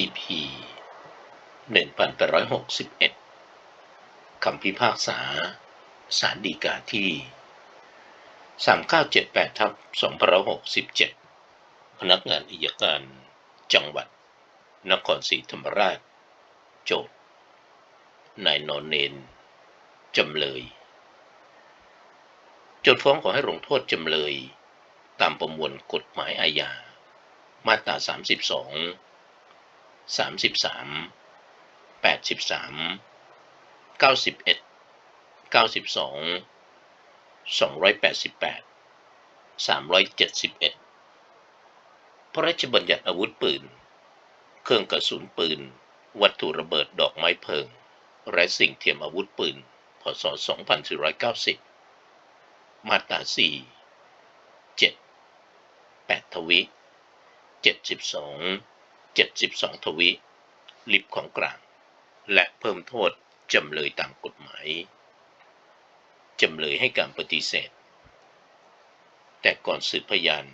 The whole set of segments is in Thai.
EP 1861 คำพิพากษาสารดีกาที่ 3978ทับ2567 พนักงานอัยการ จังหวัด นครศรีธรรมราช โจทย์นายนอนเนน จำเลย โจทฟ้องขอให้ลงโทษจำเลย ตามประมวลกฎหมายอาญา มาตรา 32 สามสิบสามแปดสิบสามเก้าสิบเอ็ดเก้าสิบสองสองร้อยแปดสิบแปดสามร้อยเจ็ดสิบเอ็ดพระราชบัญญัติอาวุธปืน เครื่องกระสุนปืน วัตถุระเบิดดอกไม้เพลิง และสิ่งเทียมอาวุธปืน พศ 2490 มาตรา 4 7 8 ทวิ 72 72 ทวิลิบของกลาง และเพิ่มโทษจำเลยตามกฎหมาย จำเลยให้การปฏิเสธ แต่ก่อนสืบพยาน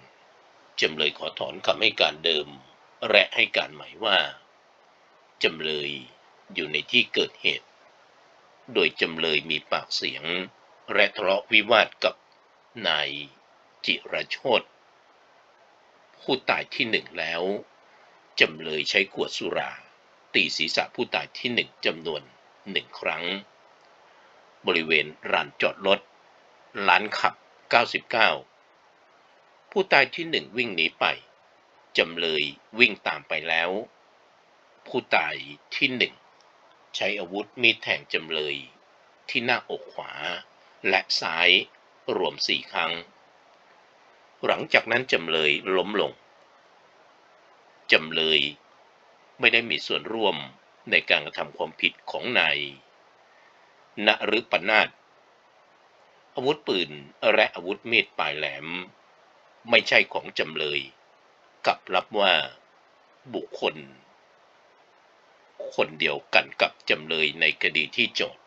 จำเลยขอถอนคำให้การเดิม และให้การใหม่ว่า จำเลยอยู่ในที่เกิดเหตุ โดยจำเลยมีปากเสียง และทะเลาะวิวาทกับนายจิรโชตผู้ตายที่หนึ่งแล้ว จำเลยใช้ขวดสุรา ตีศีรษะผู้ตายที่หนึ่งจำนวนหนึ่งครั้ง บริเวณร้านจอดรถร้านขับ 99 ผู้ตายที่หนึ่งวิ่งหนีไป จำเลยวิ่งตามไปแล้ว ผู้ตายที่หนึ่งใช้อาวุธมีดแทงจำเลย ที่หน้าอกขวา และซ้ายรวมสี่ครั้ง หลังจากนั้นจำเลยล้มลง จำเลย ไม่ได้มีส่วนร่วมในการกระทำความผิดของนายณฤปนาศอาวุธปืนและอาวุธมีดปลายแหลม ไม่ใช่ของจำเลยกับรับว่าบุคคล คนเดียวกันกับจำเลยในคดีที่โจทย์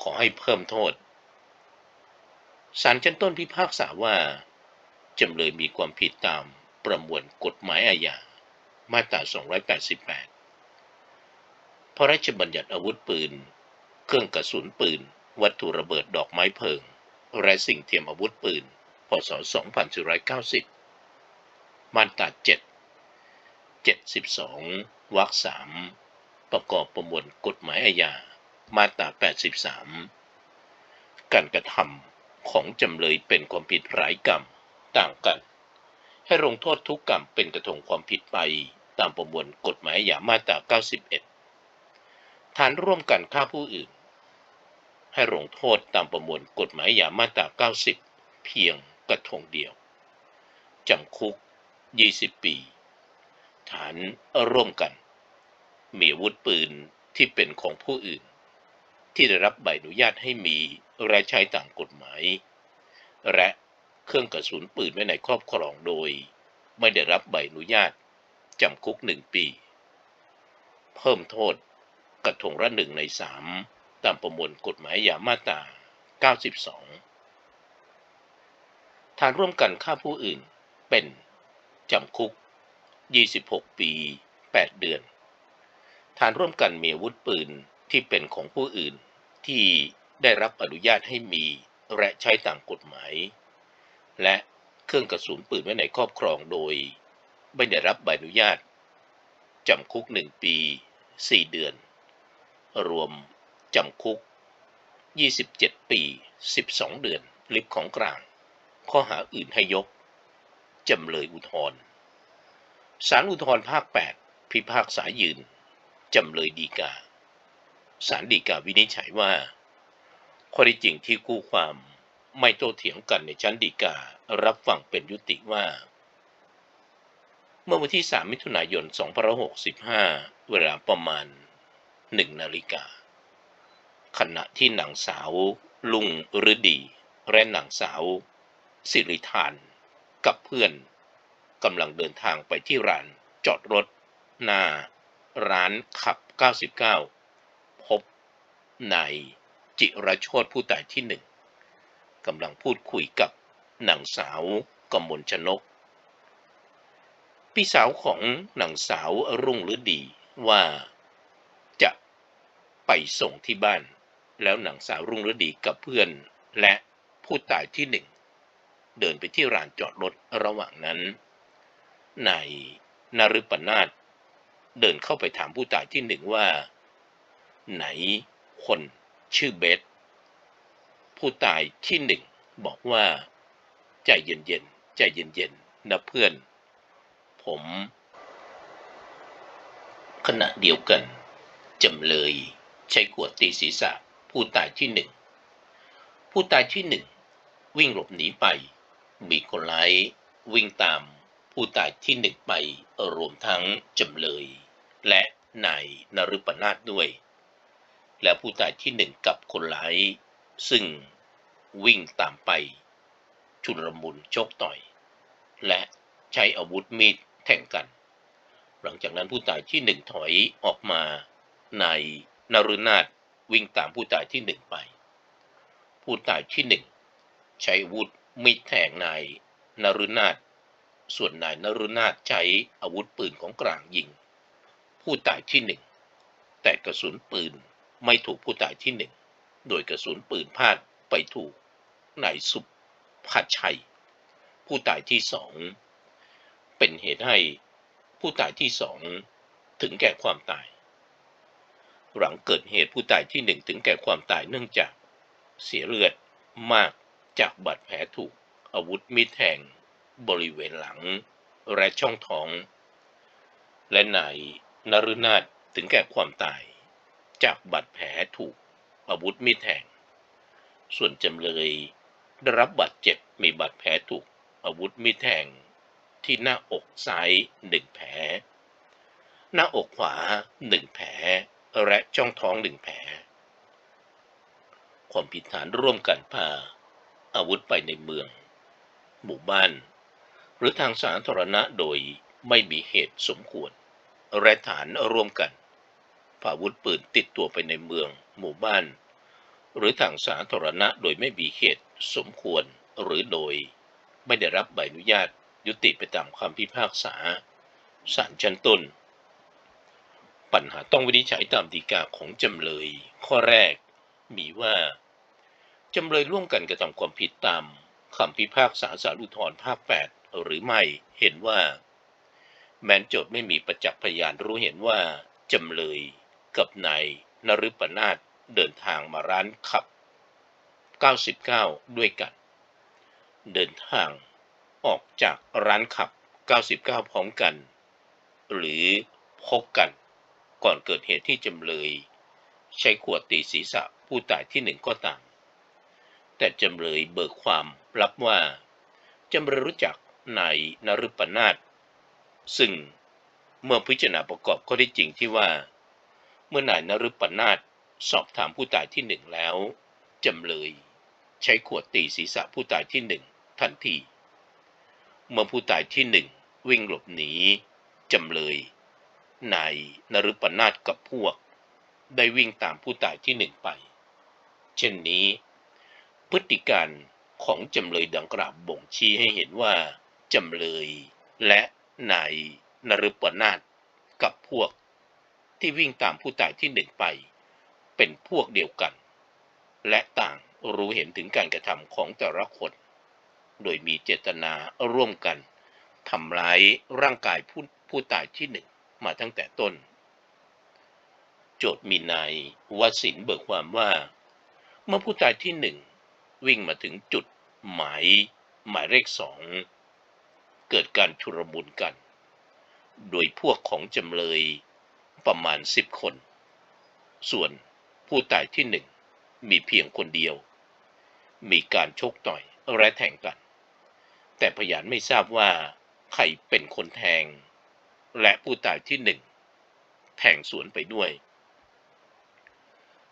ขอให้เพิ่มโทษศาลชั้นต้นพิพากษาว่า จำเลยมีความผิดตามประมวลกฎหมายอาญา มาตรา 288 พระราชบัญญัติอาวุธปืน เครื่องกระสุนปืน วัตถุระเบิดดอกไม้เพลิง และสิ่งเทียมอาวุธปืน พศ 2490 มาตรา 7 72 วรรค 3 ประกอบประมวลกฎหมายอาญา มาตรา 83 การกระทำของจำเลยเป็นความผิดหลายกรรมต่างกัน ให้ลงโทษทุกกรรมเป็นกระทงความผิดไป ตามประมวลกฎหมายอาญามาตรา 91 ฐานร่วมกันฆ่าผู้อื่น ให้ลงโทษตามประมวลกฎหมายอาญามาตรา 90 เพียงกระทงเดียว จำคุก 20 ปี ฐานร่วมกัน มีอาวุธปืนที่เป็นของผู้อื่น ที่ได้รับใบอนุญาตให้มีและใช้ตามกฎหมาย และ เครื่องกระสุนปืนไว้ในครอบครองโดย ไม่ได้รับใบอนุญาตจำคุกหนึ่งปี เพิ่มโทษกระทงละหนึ่งในสามตามประมวลกฎหมายยามาตรา92ฐานร่วมกันฆ่าผู้อื่นเป็นจำคุก 26 ปี 8 เดือน ฐานร่วมกันมีอาวุธปืนที่เป็นของผู้อื่นที่ได้รับอนุญาตให้มีและใช้ตามกฎหมาย และเครื่องกระสุนปืนไว้ในครอบครองโดย ไม่ได้รับใบอนุญาตจำคุกหนึ่งปี 4 เดือน รวมจำคุก 27 ปี 12 เดือนลิบของกลาง ข้อหาอื่นให้ยก จำเลยอุทธรศาลอุทธรภาค 8 พิพากษายืน จำเลยดีกาศาลดีกาวินิจฉัยว่า ข้อที่จริงที่คู่ความ ไม่โต้เถียงกันในชั้นฎีกา รับฟังเป็นยุติว่า เมื่อวันที่ 3 มิถุนายน 2565 เวลาประมาณ 1 นาฬิกา ขณะที่หนังสาว ลุงฤดี และหนังสาว สิริธาน กับเพื่อนกำลังเดินทางไปที่ร้านจอดรถ หน้า ร้านขับ 99 พบนายจิรโชตผู้ตายที่หนึ่ง กำลังพูดคุยกับนางสาวกมลชนก พี่สาวของนางสาวรุ่งฤดีว่าจะไปส่งที่บ้าน แล้วนางสาวรุ่งฤดีกับเพื่อนและผู้ตายที่หนึ่ง เดินไปที่ลานจอดรถระหว่างนั้นนายนฤปนาถเดินเข้าไปถามผู้ตายที่หนึ่งว่า ไหนคนชื่อเบส ผู้ตายที่หนึ่งบอกว่า ใจเย็นๆใจเย็นๆนะเพื่อน ผม ขณะเดียวกันจำเลยใช้ขวดตีศีรษะผู้ตายที่หนึ่งผู้ตายที่หนึ่งวิ่งหลบหนีไป มีคนร้ายวิ่งตามผู้ตายที่หนึ่งไปรวมทั้งจำเลย และนายนฤปนาถด้วย และผู้ตายที่หนึ่งกับคนร้าย ซึ่ง วิ่งตามไป ชุลมุนชกต่อย และใช้อาวุธมีดแทงกัน หลังจากนั้นผู้ตายที่หนึ่งถอยออกมาในายนรุนาถวิ่งตามผู้ตายที่หนึ่งไป ผู้ตายที่หนึ่งใช้อาวุธมีดแทงนายนรุนาถส่วนนายนรุนาถใช้อาวุธปืนของกลางยิง ผู้ตายที่หนึ่งแต่กระสุนปืนไม่ถูกผู้ตายที่หนึ่งโดยกระสุนปืนพลาดไปถูก นายสุภาชัย ผู้ตายที่สอง เป็นเหตุให้ผู้ตายที่สองถึงแก่ความตาย หลังเกิดเหตุผู้ตายที่หนึ่งถึงแก่ความตายเนื่องจากเสียเลือดมากจากบาดแผลถูกอาวุธมีดแทงบริเวณหลังและช่องท้อง และนายนรุนาถถึงแก่ความตาย จากบาดแผลถูกอาวุธมีดแทง ส่วนจำเลย ได้รับบาดเจ็บมีบาดแผลถูกอาวุธมีดแทงที่หน้าอกซ้ายหนึ่งแผล หน้าอกขวาหนึ่งแผล และช่องท้องหนึ่งแผล ความผิดฐานร่วมกันพา อาวุธไปในเมือง หมู่บ้าน หรือทางสาธารณะโดยไม่มีเหตุสมควร และฐานร่วมกันพาอาวุธปืนติดตัวไปในเมือง หมู่บ้าน หรือทางสาธารณะโดยไม่มีเหตุสมควรหรือโดย ไม่ได้รับใบอนุญาตยุติไปตามคำพิพากษาศาลชั้นต้น ปัญหาต้องวินิจฉัยตามฎีกาของจำเลย ข้อแรก มีว่าจำเลยร่วมกันกระทำความผิดตามคำพิพากษาสารุทธรภาค 8 หรือไม่เห็นว่า แม้นโจทย์ไม่มีประจักษ์พยานรู้เห็นว่าจำเลยกับนายนฤปนาถเดินทางมาร้านขับ 99 ด้วยกัน เดินทางออกจากร้านขับ 99 พร้อมกัน หรือพบกัน ก่อนเกิดเหตุที่จำเลย ใช้ขวดตีศีรษะผู้ตายที่หนึ่งก็ตาม แต่จำเลยเบิกความรับว่า จำเลยรู้จักนายนฤปนาถซึ่งเมื่อพิจารณาประกอบข้อที่จริงที่ว่า เมื่อนายนฤปนาถสอบถามผู้ตายที่หนึ่งแล้ว จำเลย ใช้ขวดตีศีรษะผู้ตายที่หนึ่งทันที เมื่อผู้ตายที่หนึ่งวิ่งหลบหนีจำเลยนายนฤปนาถกับพวก ได้วิ่งตามผู้ตายที่หนึ่งไป เช่นนี้ พฤติการของจำเลยดังกล่าวบ่งชี้ให้เห็นว่าจำเลยและนายนฤปนาถกับพวก ที่วิ่งตามผู้ตายที่หนึ่งไป เป็นพวกเดียวกัน และต่างรู้เห็นถึงการกระทำของแต่ละคน โดยมีเจตนาร่วมกันทำร้ายร่างกายผู้ผู้ตายที่หนึ่งมาตั้งแต่ต้น โจทย์มีนายวสินเบิกความว่า เมื่อผู้ตายที่หนึ่งวิ่งมาถึงจุดหมายหมายเลขสอง เกิดการชุรมุนกัน โดยพวกของจำเลยประมาณสิบคน ส่วนผู้ตายที่หนึ่ง มีเพียงคนเดียว มีการชกต่อยและแทงกัน แต่พยานไม่ทราบว่าใครเป็นคนแทง และผู้ตายที่หนึ่งแทงสวนไปด้วย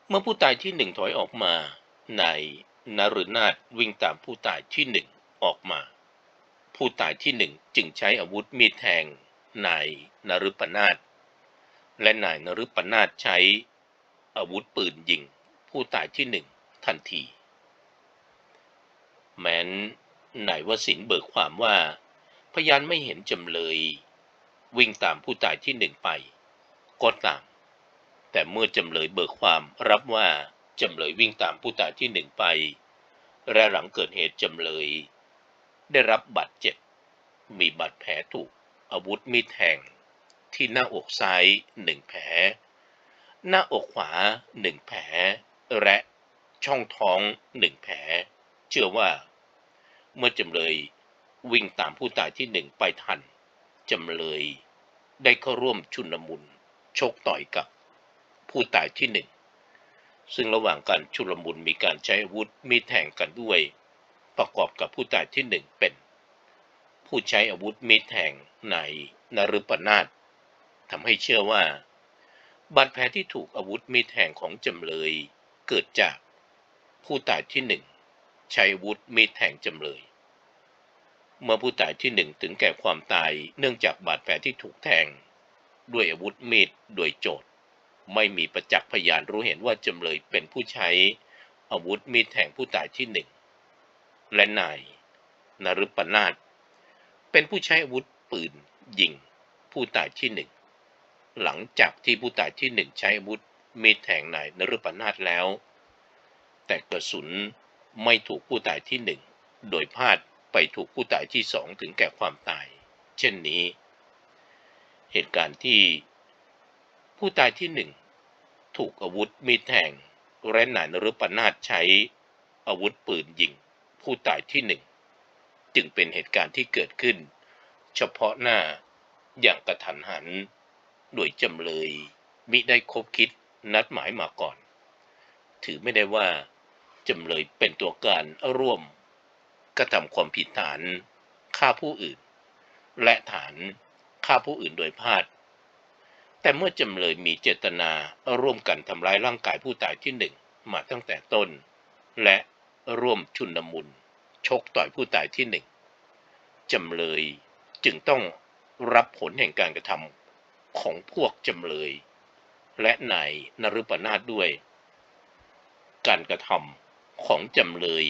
เมื่อผู้ตายที่หนึ่งถอยออกมา นายนรุนาถวิ่งตามผู้ตายที่หนึ่งออกมา ผู้ตายที่หนึ่งจึงใช้อาวุธมีดแทงนายนรุปนาถและนายนรุปนาถใช้อาวุธปืนยิง ผู้ตายที่หนึ่งทันที แม้นนายวสินเบิกความว่า พยานไม่เห็นจำเลย วิ่งตามผู้ตายที่หนึ่งไป ก็ตาม แต่เมื่อจำเลยเบิกความรับว่าจำเลยวิ่งตามผู้ตายที่หนึ่งไป และหลังเกิดเหตุจำเลย ได้รับบาดเจ็บ มีบาดแผลถูกอาวุธมีดแทงที่หน้าอกซ้ายหนึ่งแผล หน้าอกขวาหนึ่งแผล และช่องท้องหนึ่งแผล เชื่อว่า เมื่อจำเลยวิ่งตามผู้ตายที่หนึ่งไปทันจำเลยได้เข้าร่วมชุนมุนชกต่อยกับผู้ตายที่หนึ่งซึ่งระหว่างการชุลมุนมีการใช้อาวุธมีดแทงกันด้วย ประกอบกับผู้ตายที่หนึ่งเป็น ผู้ใช้อาวุธมีดแทงในนฤปนาถทำให้เชื่อว่าบาดแผลที่ถูกอาวุธมีดแทงของจำเลย เกิดจากผู้ตายที่หนึ่งใช้อาวุธมีดแทงจำเลย เมื่อผู้ตายที่หนึ่งถึงแก่ความตายเนื่องจากบาดแผลที่ถูกแทง ด้วยอาวุธมีดโดยโจทย์ ไม่มีประจักษ์พยานรู้เห็นว่าจำเลยเป็นผู้ใช้อาวุธมีดแทงผู้ตายที่หนึ่งและนายนฤปนาถเป็นผู้ใช้อาวุธปืนยิงผู้ตายที่หนึ่งหลังจากที่ผู้ตายที่หนึ่งใช้อาวุธ มีดแทงนายนฤปนาถแล้ว แต่กระสุนไม่ถูกผู้ตายที่หนึ่งโดยพลาดไปถูกผู้ตายที่สองถึงแก่ความตาย เช่นนี้ เหตุการณ์ที่ผู้ตายที่หนึ่งถูกอาวุธมีดแทงและนายนฤปนาถใช้อาวุธปืนยิงผู้ตายที่หนึ่งจึงเป็นเหตุการณ์ที่เกิดขึ้น เฉพาะหน้าอย่างกระทันหัน โดยจำเลยมิได้คบคิด นัดหมายมาก่อน ถือไม่ได้ว่าจำเลยเป็นตัวการร่วมกระทำความผิดฐานฆ่าผู้อื่น และฐานฆ่าผู้อื่นโดยพลาด แต่เมื่อจำเลยมีเจตนาร่วมกันทำร้ายร่างกายผู้ตายที่หนึ่งมาตั้งแต่ต้น และร่วมชุนลมุนชกต่อยผู้ตายที่หนึ่งจำเลยจึงต้องรับผลแห่งการกระทำของพวกจำเลย และนายนรุปนาถด้วย การกระทำของจำเลย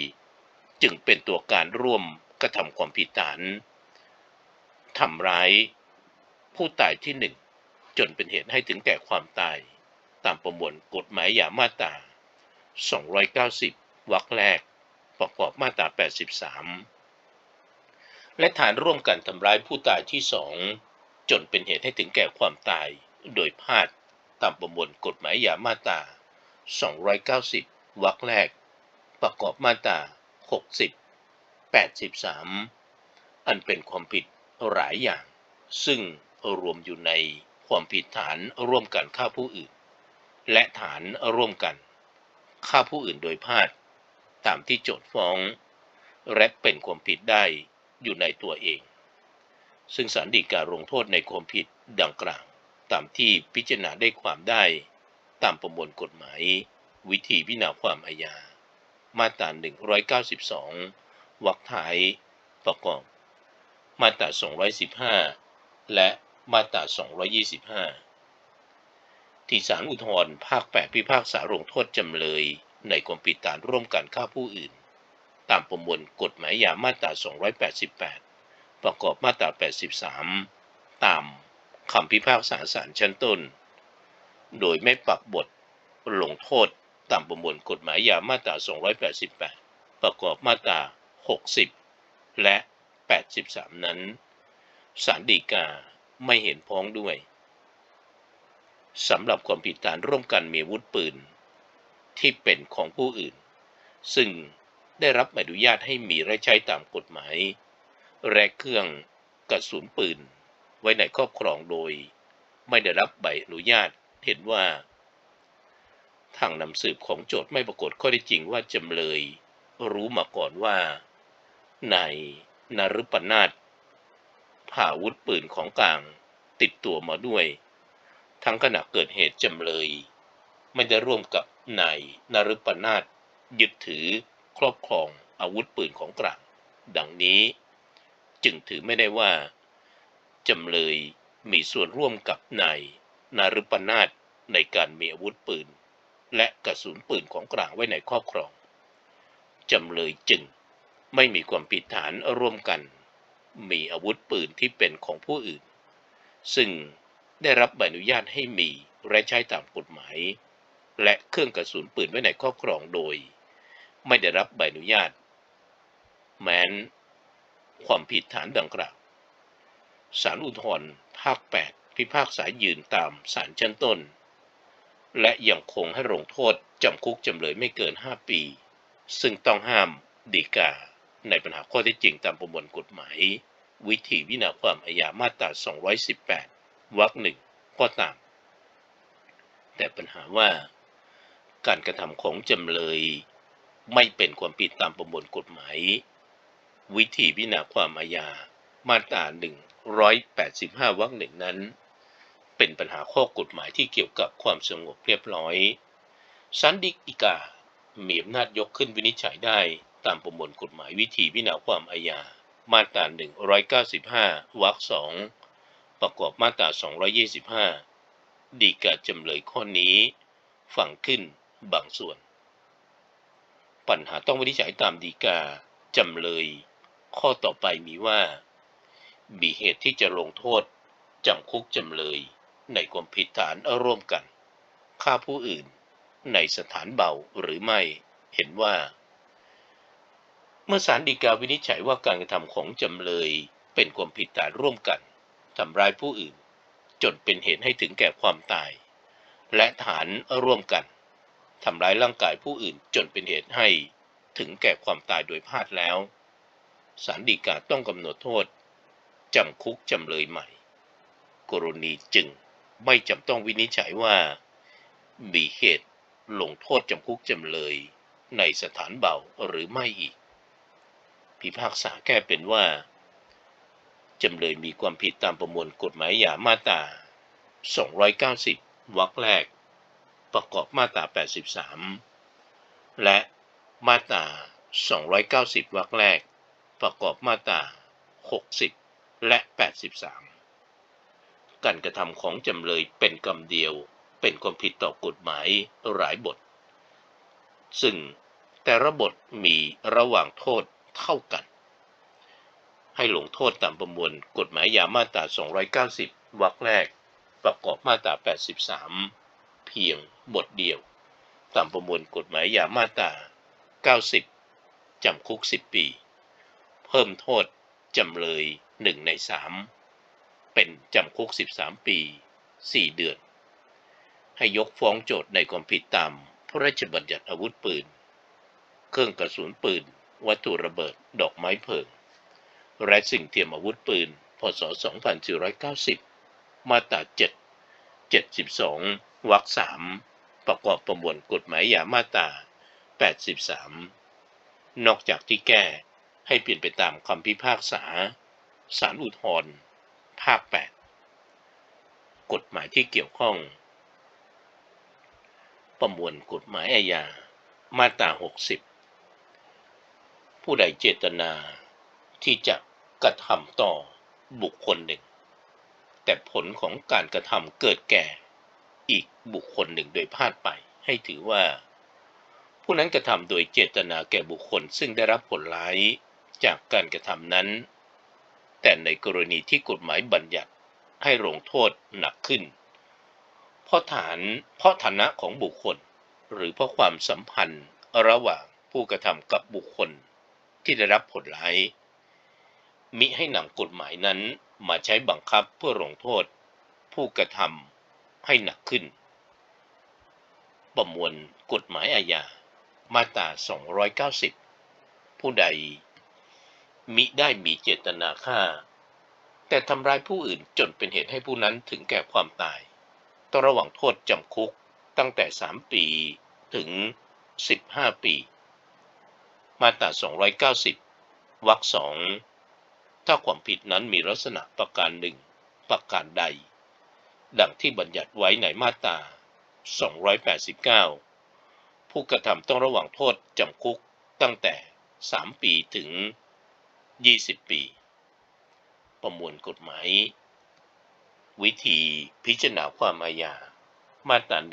จึงเป็นตัวการร่วมกระทำความผิดฐานทำร้ายผู้ตายที่หนึ่งจนเป็นเหตุให้ถึงแก่ความตาย ตามประมวลกฎหมายยามาตรา 290 วรรคแรก ประกอบมาตรา 83 และฐานร่วมกันทำร้ายผู้ตายที่สองจนเป็นเหตุให้ถึงแก่ความตายโดยพลาด ตามประมวลกฎหมายยามาตรา 290 วรรคแรก ประกอบมาตรา 60 83 อันเป็นความผิดหลายอย่าง ซึ่งรวมอยู่ในความผิดฐานร่วมกันฆ่าผู้อื่น และฐานร่วมกันฆ่าผู้อื่นโดยพลาด ตามที่โจทก์ฟ้อง และเป็นความผิดได้อยู่ในตัวเอง ซึ่งศาลฎีการลงโทษในความผิดดังกล่าว ตามที่พิจารณาได้ความได้ตามประมวลกฎหมาย วิธีพิจารณาความอาญา มาตรา 192 วรรคท้ายประกอบ มาตรา 215 และมาตรา 225 ที่ศาลอุทธรภาค 8 พิพากษาลงโทษจำเลย ในความผิดฐานร่วมกันฆ่าผู้อื่น ตามประมวลกฎหมายยามาตรา 288 ประกอบมาตรา 83 ตาม คำพิพากษาศาลชั้นต้น โดยไม่ปรับบทลงโทษตามประมวลกฎหมายยามาตรา 288 ประกอบมาตรา 60 และ 83 นั้นศาลฎีกาไม่เห็นพ้องด้วยสำหรับความผิดฐานร่วมกันมีอาวุธปืน ที่เป็นของผู้อื่น ซึ่งได้รับอนุญาตให้มีและใช้ตามกฎหมายและเครื่องกระสุนปืน ไว้ในครอบครองโดย ไม่ได้รับใบอนุญาตเห็นว่า ทางนำสืบของโจทย์ไม่ปรากฏข้อได้จริงว่าจำเลย รู้มาก่อนว่า ในายนรุปนาถพาอาวุธปืนของกลางติดตัวมาด้วย ทั้งขณะเกิดเหตุจำเลย ไม่ได้ร่วมกับนายนรุปนาถยึดถือครอบครองอาวุธปืนของกลาง ดังนี้ จึงถือไม่ได้ว่า จำเลยมีส่วนร่วมกับนายนารุปนาถในการมีอาวุธปืน และกระสุนปืนของกลางไว้ในครอบครอง จำเลยจึงไม่มีความผิดฐานร่วมกัน มีอาวุธปืนที่เป็นของผู้อื่น ซึ่งได้รับใบอนุญาตให้มีและใช้ตามกฎหมาย และเครื่องกระสุนปืนไว้ในครอบครองโดย ไม่ได้รับใบอนุญาต แม้นความผิดฐานดังกล่าว ศาลอุทธรณ์ภาค 8 พิพากษายืนตามศาลชั้นต้น และยังคงให้ลงโทษจำคุกจำเลยไม่เกิน 5 ปี ซึ่งต้องห้ามดีกา ในปัญหาข้อเท็จจริงตามประมวลกฎหมาย วิธีวินาความอาญามาตรา 218 วรรคหนึ่งก็ตาม แต่ปัญหาว่า การกระทำของจำเลยไม่เป็นความผิดตามประมวลกฎหมาย วิธีวินาความอาญามาตรา 185 วรรคหนึ่งนั้น เป็นปัญหาข้อกฎหมายที่เกี่ยวกับความสงบเรียบร้อยสันดิกา มีอำนาจยกขึ้นวินิจฉัยได้ตามประมวลกฎหมายวิธีวินาความอาญา มาตรา 195 วรรคสองประกอบมาตรา 225 ดีกาจำเลยข้อนี้ฝังขึ้นบางส่วน ปัญหาต้องวินิจฉัยตามดีกา จำเลย ข้อต่อไปมีว่า มีเหตุที่จะลงโทษจำคุกจำเลย ในความผิดฐานร่วมกันฆ่าผู้อื่น ในสถานเบาหรือไม่เห็นว่า เมื่อศาลฎีกาวินิจฉัยว่าการกระทำของจำเลยเป็นความผิดฐานร่วมกันทำร้ายผู้อื่น จนเป็นเหตุให้ถึงแก่ความตาย และฐานร่วมกันทำร้ายร่างกายผู้อื่นจนเป็นเหตุให้ถึงแก่ความตายโดยพลาดแล้วศาลฎีกาต้องกำหนดโทษ จำคุกจำเลยใหม่ กรณีจึงไม่จำต้องวินิจฉัยว่า มีเหตุลงโทษจำคุกจำเลยในสถานเบาหรือไม่อีก พิพากษาแก้เป็นว่า จำเลยมีความผิดตามประมวลกฎหมายยามาตรา 290 วรรคแรก ประกอบมาตรา 83 และมาตรา 290 วรรคแรก ประกอบมาตรา 60 และ 83 การกระทำของจำเลยเป็นกรรมเดียวเป็นความผิดต่อกฎหมายหลายบท ซึ่งแต่ละบทมีระหว่างโทษเท่ากัน ให้ลงโทษตามประมวลกฎหมายยามาตรา 290 วรรคแรก ประกอบมาตรา 83 เพียงบทเดียว ตามประมวลกฎหมายยามาตรา 90 จำคุก 10 ปี เพิ่มโทษจำเลย 1 ใน 3 เป็นจำคุก 13 ปี 4 เดือน ให้ยกฟ้องโจทย์ในความผิดตามพระราชบัญญัติอาวุธปืน เครื่องกระสุนปืน วัตถุระเบิด ดอกไม้เพลิง และสิ่งเทียมอาวุธปืน พศ 2490 มาตรา 7 72 วรรค 3 ประกอบประมวลกฎหมายยามาตรา 83 นอกจากที่แก้ให้เปลี่ยนไปตามคำพิพากษา ศาลอุทธร์ภาค 8 กฎหมายที่เกี่ยวข้อง ประมวลกฎหมายอาญา มาตรา 60 ผู้ใดเจตนาที่จะกระทำต่อบุคคลหนึ่ง แต่ผลของการกระทำเกิดแก่อีกบุคคลหนึ่งโดยพลาดไป ให้ถือว่า ผู้นั้นกระทำโดยเจตนาแก่บุคคลซึ่งได้รับผลร้ายจากการกระทำนั้น แต่ในกรณีที่กฎหมายบัญญัติให้ลงโทษหนักขึ้น เพราะฐานเพราะฐานะของบุคคล หรือเพราะความสัมพันธ์ระหว่างผู้กระทำกับบุคคลที่ได้รับผลร้าย มิให้นำกฎหมายนั้นมาใช้บังคับเพื่อลงโทษ ผู้กระทำให้หนักขึ้น ประมวลกฎหมายอาญามาตรา 290 ผู้ใด มิได้มีเจตนาฆ่า แต่ทำร้ายผู้อื่นจนเป็นเหตุให้ผู้นั้นถึงแก่ความตาย ต้องระหว่างโทษจำคุกตั้งแต่ 3 ปีถึง 15 ปี มาตรา 290 วรรคสองถ้าความผิดนั้นมีลักษณะประการหนึ่งประการใด ดังที่บัญญัติไว้ในมาตรา 289 ผู้กระทำต้องระหว่างโทษจำคุกตั้งแต่ 3 ปีถึง 20 ปี ประมวลกฎหมาย วิธีพิจารณาความอาญา มาตรา 192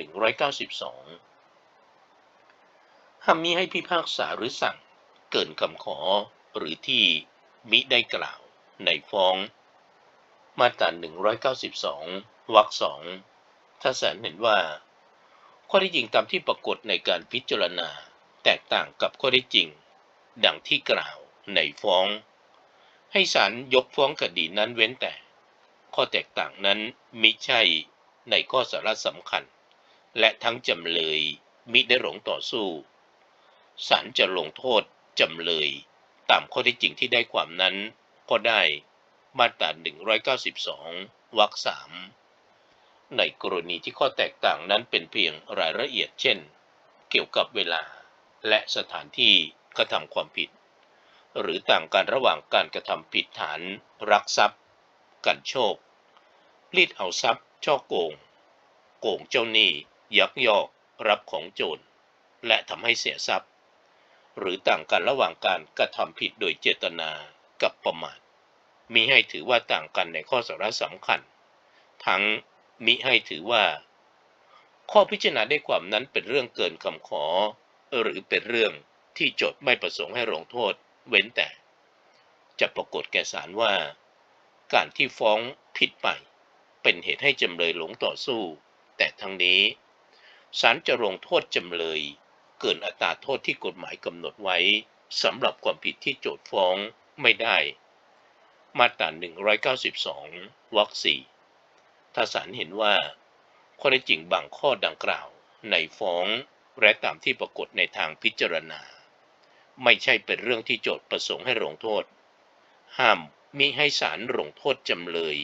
ห้ามมิให้พิพากษาหรือสั่งเกินคำขอหรือที่มิได้กล่าวในฟ้อง มาตรา 192 วรรคสองถ้าศาลเห็นว่า ข้อเท็จจริงตามที่ปรากฏในการพิจารณาแตกต่างกับข้อเท็จจริง ดังที่กล่าวในฟ้อง ให้ศาลยกฟ้องคดีนั้นเว้นแต่ ข้อแตกต่างนั้นมิใช่ในข้อสาระสำคัญ และทั้งจำเลยมิได้หลงต่อสู้ศาลจะลงโทษจำเลย ตามข้อเท็จจริงที่ได้ความนั้น ก็ได้มาตรา192วรรคสามในกรณีที่ข้อแตกต่างนั้นเป็นเพียงรายละเอียดเช่น เกี่ยวกับเวลาและสถานที่กระทำความผิด หรือต่างกันระหว่างการกระทำผิดฐาน รักทรัพย์ กันโชครีดเอาทรัพย์ ช่อโกง โกงเจ้าหนี้ ยักยอก รับของโจร และทำให้เสียทรัพย์ หรือต่างกันระหว่างการกระทำผิดโดยเจตนากับประมาท มิให้ถือว่าต่างกันในข้อสาระสำคัญ ทั้งมิให้ถือว่า ข้อพิจารณาได้ความนั้นเป็นเรื่องเกินคำขอ หรือเป็นเรื่องที่โจทย์ไม่ประสงค์ให้ลงโทษ เว้นแต่ จะปรากฏแก่ศาลว่า การที่ฟ้องผิดไป เป็นเหตุให้จำเลยหลงต่อสู้ แต่ทั้งนี้ศาลจะลงโทษจำเลย เกินอัตราโทษที่กฎหมายกำหนดไว้สำหรับความผิดที่โจทย์ฟ้องไม่ได้ มาตรา 192 วรรคสี่ถ้าศาลเห็นว่าข้อได้จริงบางข้อดังกล่าวในฟ้องและตามที่ปรากฏในทางพิจารณา ไม่ใช่เป็นเรื่องที่โจทย์ประสงค์ให้ลงโทษ ห้ามมิให้ศาลลงโทษจำเลย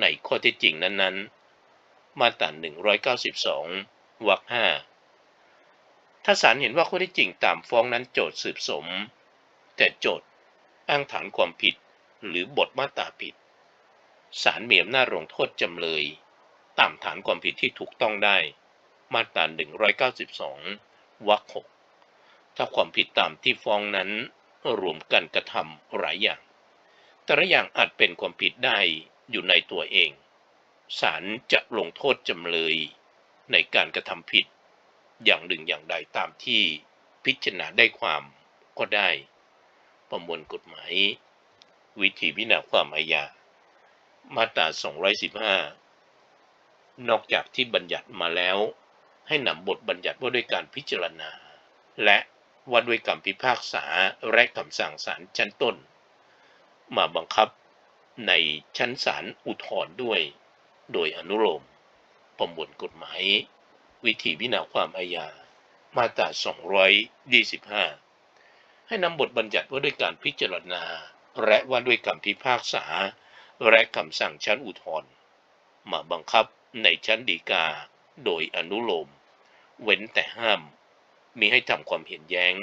ในข้อเท็จจริงนั้นๆ มาตรา192วรรคห้าถ้าศาลเห็นว่าข้อเท็จจริงตามฟ้องนั้นโจทย์สืบสม แต่โจทย์อ้างฐานความผิดหรือบทมาตราผิดศาลมีอำนาจลงโทษจำเลย ตามฐานความผิดที่ถูกต้องได้ มาตรา192วรรคหก ถ้าความผิดตามที่ฟ้องนั้นรวมกันกระทำหลายอย่าง แต่ละอย่างอาจเป็นความผิดได้อยู่ในตัวเอง ศาลจะลงโทษจำเลยในการกระทำผิด อย่างหนึ่งอย่างใดตามที่พิจารณาได้ความก็ได้ ประมวลกฎหมาย วิธีพิจารณาความอาญา มาตรา 215 นอกจากที่บัญญัติมาแล้ว ให้นำบทบัญญัติว่าด้วยการพิจารณา และ ว่าด้วยคำพิพากษาและคำสั่งศาลชั้นต้น มาบังคับในชั้นศาลอุทธรณ์ด้วย โดยอนุโลมประมวลกฎหมาย วิธีพิจารณาความอาญามาตรา 225 ให้นำบทบัญญัติว่าด้วยการพิจารณา และว่าด้วยคำพิพากษา และคำสั่งชั้นอุทธรณ์มาบังคับในชั้นฎีกาโดยอนุโลม เว้นแต่ห้าม มีให้ทำความเห็นแย้ง